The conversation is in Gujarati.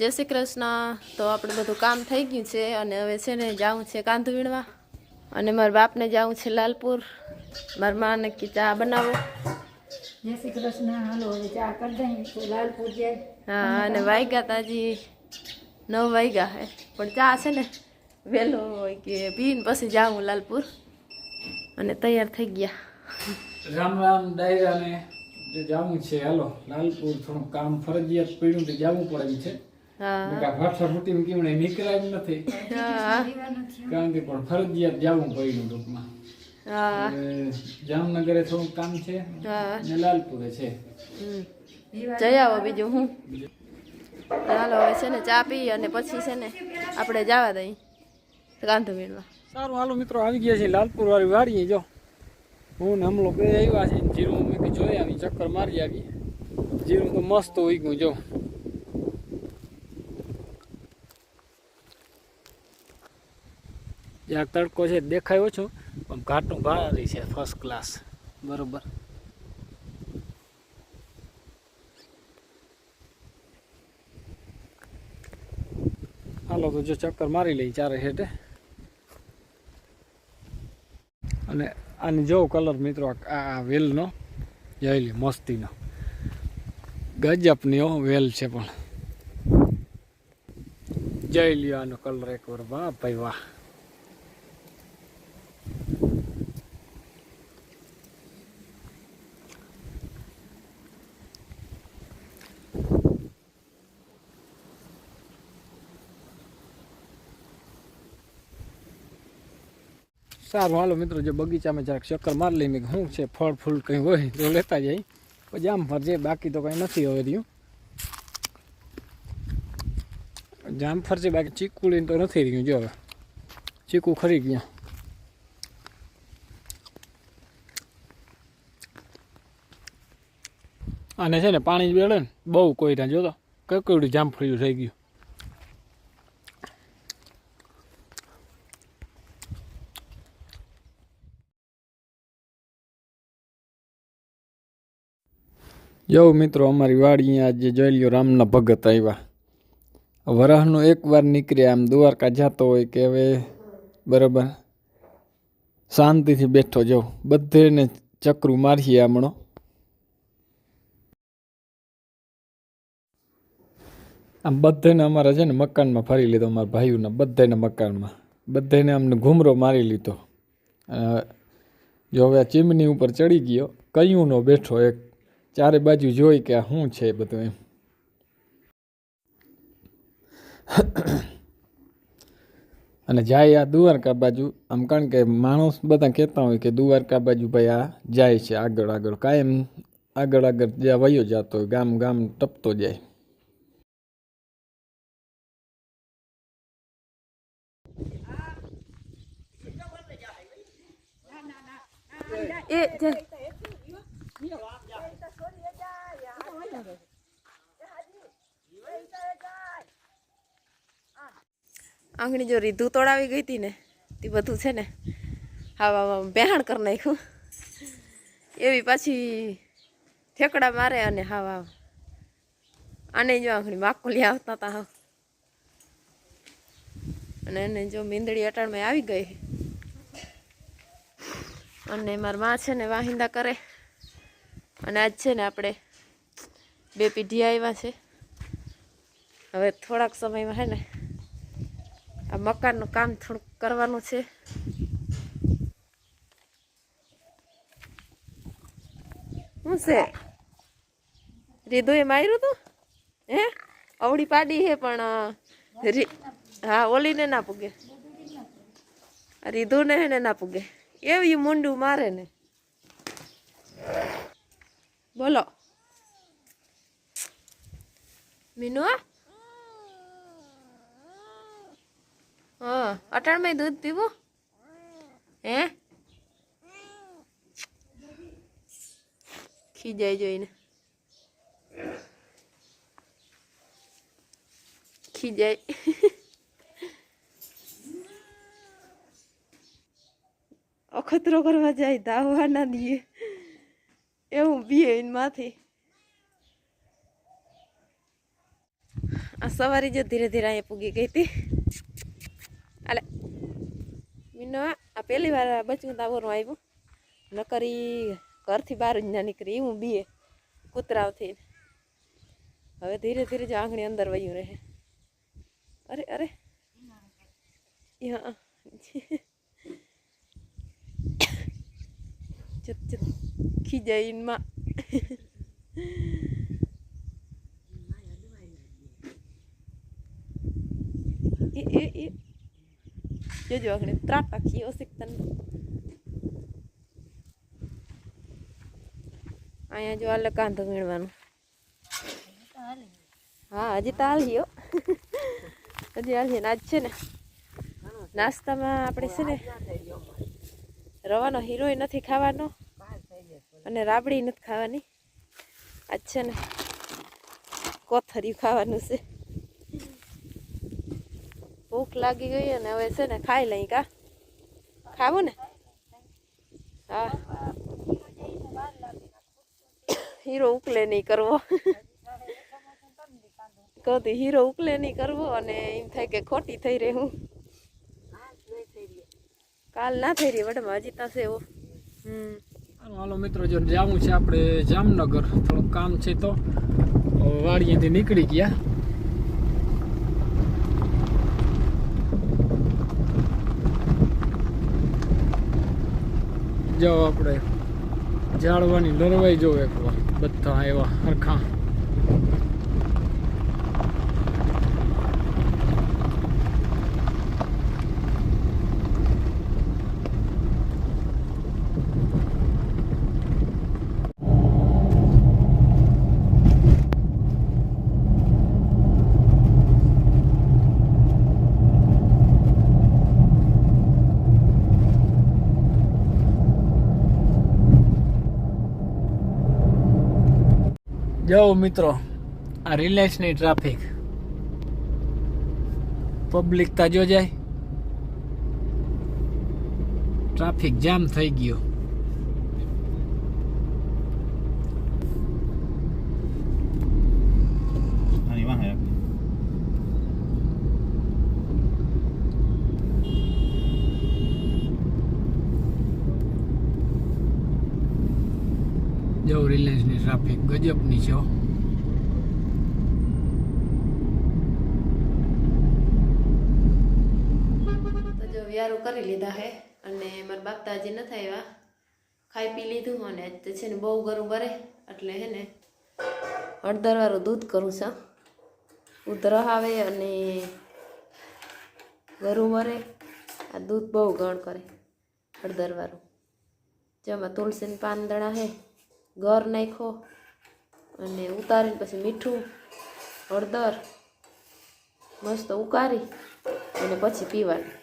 જય શ્રી કૃષ્ણ. તો આપણે બધું કામ થઈ ગયું છે અને હવે છે ને જાવું છે કાંધું વીણવા અને મારા બાપને જાવું છે લાલપુર. મારા માને કે ચા બનાવો. જય શ્રી કૃષ્ણ. હાલો હવે ચા કરી દઈએ લાલપુર જાય. હા અને વાગ્યા તાજી. નવ વાગ્યા હે. પણ ચા છે ને વહેલો હોય કે પીને પછી જાવું લાલપુર. અને તૈયાર થઈ ગયા. રામ રામ ડાયરાને. જે જવું છે હાલો લાલપુર થોડું કામ ફરજિયાત પડ્યું તો જવું પડે છે. હા. ભાષા ફૂટીને કેવડે નીકળાય એમ નથી. હા. કારણ કે પણ ફરજિયાત જવું પડ્યું ટૂંકમાં. જામનગરે થોડું કામ છે. હા. ને લાલપુરે છે. જઈ આવો બીજું હું. ચાલો હવે છે ને ચા પી અને પછી છે ને આપણે જવા દઈ કાંધો મેળવા સારું હાલો મિત્રો આવી ગયા છે લાલપુર વાળી વાડીએ જો. હું ને હમલો બે આવ્યા છે જીરું મેં જોઈ આવી ચક્કર મારી આવી. જીરું તો મસ્ત હોય ગયું જો તડકો છે દેખાય ઓછો પણ ઘાટું ભારી છે ફર્સ્ટ ક્લાસ બરોબર. હાલો તો જો ચક્કર મારી લઈ ચારે હેઠે. અને આની જો કલર મિત્રો આ- આ વેલનો જોઈ લે મસ્તીનો. ગજબની વેલ છે પણ. જઈ લ્યો આનો કલર એકવાર વાહ ભાઈ વાહ. સારું, હાલો મિત્રો, જે બગીચામાં જરાક ચક્કર મારી લઈને શું છે, ફળ ફૂલ કંઈ હોય તો લેતા જાય પછી આમ ફરજે, બાકી તો કંઈ નથી હવે રહ્યું. જામ ફરજે, બાકી ચીકુ લઈને તો નથી રહ્યું, જો હવે. ચીકુ ખરી ગયા. અને છે ને પાણી બેડે ને બહુ કોઈ ત્યાં જોતો કકડું જામફળિયું થઈ ગયું. જો મિત્રો, અમારી વાડી આજે જોઈ લ્યો રામના ભગત આવ્યા વરાહનો એકવાર નીકળ્યા, આમ દ્વારકા જતો હોય કે હવે બરાબર શાંતિથી બેઠો જાઉં બધેને ચક્રું મારીએ હમણો આમ બધાને અમારા છે ને મકાનમાં ફરી લીધો, અમારા ભાઈઓના બધાને મકાનમાં. બધાને અમને ઘૂમરો મારી લીધો. જો હવે આ ચીમની ઉપર ચડી ગયો, કયું નો બેઠો એક ચારે બાજુ જોઈ કે આ શું છે બધું એમ. અને જાય આ દુવારકા બાજુ. આમ કારણ કે માણસ બધા કહેતા હોય કે દુવારકા બાજુ ભાઈ આ જાય છે, આગળ આગળ. કાયમ આગળ આગળ જ્યાં વયો જતો હોય, ગામ ગામ ટપતો જાય. એ જે આંગળી જો રીધું તોડાવી ગઈ હતી ને, તે બધું છે ને હા બેહાણ કરી નાખ્યું. એવી પાછી ઠેકડા મારે અને હા હા આને જો આંગળી માકોલી આવતા હતા હા અને એને જો મીંદડી અટાણમાં આવી ગઈ. અને મારા માં છે ને વાહિંદા કરે. અને આજ છે ને આપણે બે પીઢી આવ્યા છે. હવે થોડાક સમયમાં હે ને આ મકાનનું કામ થોડુંક કરવાનું છે. શું છે? રીધુએ માર્યું તું? હે? અવળી પાડી હે પણ હા, ઓલીને ના પૂગે. રીધુને હે ને ના પૂગે. એવી મુંડું મારે ને. બોલો. મીનુ, હા. અટાણમાં દૂધ પીવું? હે? ખીજાઈ જોઈને. ખીજાય અખતરો કરવા જાય ધાવવા ના દીએ. એવું બીએ માથી. સવારી જો ધીરે ધીરે અહીંયા પૂગી ગઈ હતી. અલે મીનો, આ પહેલી વાર બચવું તાવરનું આવ્યું. નકરી ઘરથી બહાર જ ના નીકળી હું બીએ કૂતરાવથી હવે ધીરે ધીરે જ આંગણી અંદર વયું રહે. અરે અરે. હા ચત ખીજાઈનમાં એ એ એ જોજો આગળ ત્રાટા ખીઓ શીખતા અહીંયા જો આલે કાંધો વીણવાનું હા હજી તો હાલ્યો હજી હાલીએ ને આજ છે ને નાસ્તામાં આપણે છે ને રવાનો હીરોય નથી ખાવાનો અને રાબડી નથી ખાવાની આજ છે ને કોથરિયું ખાવાનું છે ભૂખ લાગી ગઈ અને હવે છે ને ખાઈ લઈ કા. ખાવું ને? હા. હીરો ઉકલે નહીં કરવો. કદી હીરો ઉકલે નહીં કરવો અને એમ થાય કે ખોટી થઈ રહી હું. કાલ ના થઈ રહી મેડમ હજી પાસે એવો હમ. હાલો મિત્રો, જો જવું છે આપણે જામનગર. થોડુંક કામ છે તો, વાડીએથી નીકળી ગયા. જો આપણે. ઝાડવાની લરવાઈ જો એકવાર. બધા એવા હરખા. જાઓ મિત્રો આ રિલાયન્સની ટ્રાફિક. પબ્લિક તાજો જાય. ટ્રાફિક જામ થઈ ગયો આની વાહે આપી. જાઓ રિલાયન્સની ટ્રાફિક. ગજબની છે વ્યારું કરી લીધા હે અને મારા બાપતા હજી નથી આવ્યા. ખાઈ પી લીધું અને છે ને બહુ ગરું બરે એટલે હે ને હળદરવાળું દૂધ કરું છું. ઉધરહ આવે અને ગરું મરે આ દૂધ બહુ ગણ કરે હળદરવાળું. જેમાં તુલસીના પાંદડા હે. ઘર નાખો અને ઉતારીને પછી મીઠું હળદર મસ્ત ઉકારી અને પછી પીવાનું.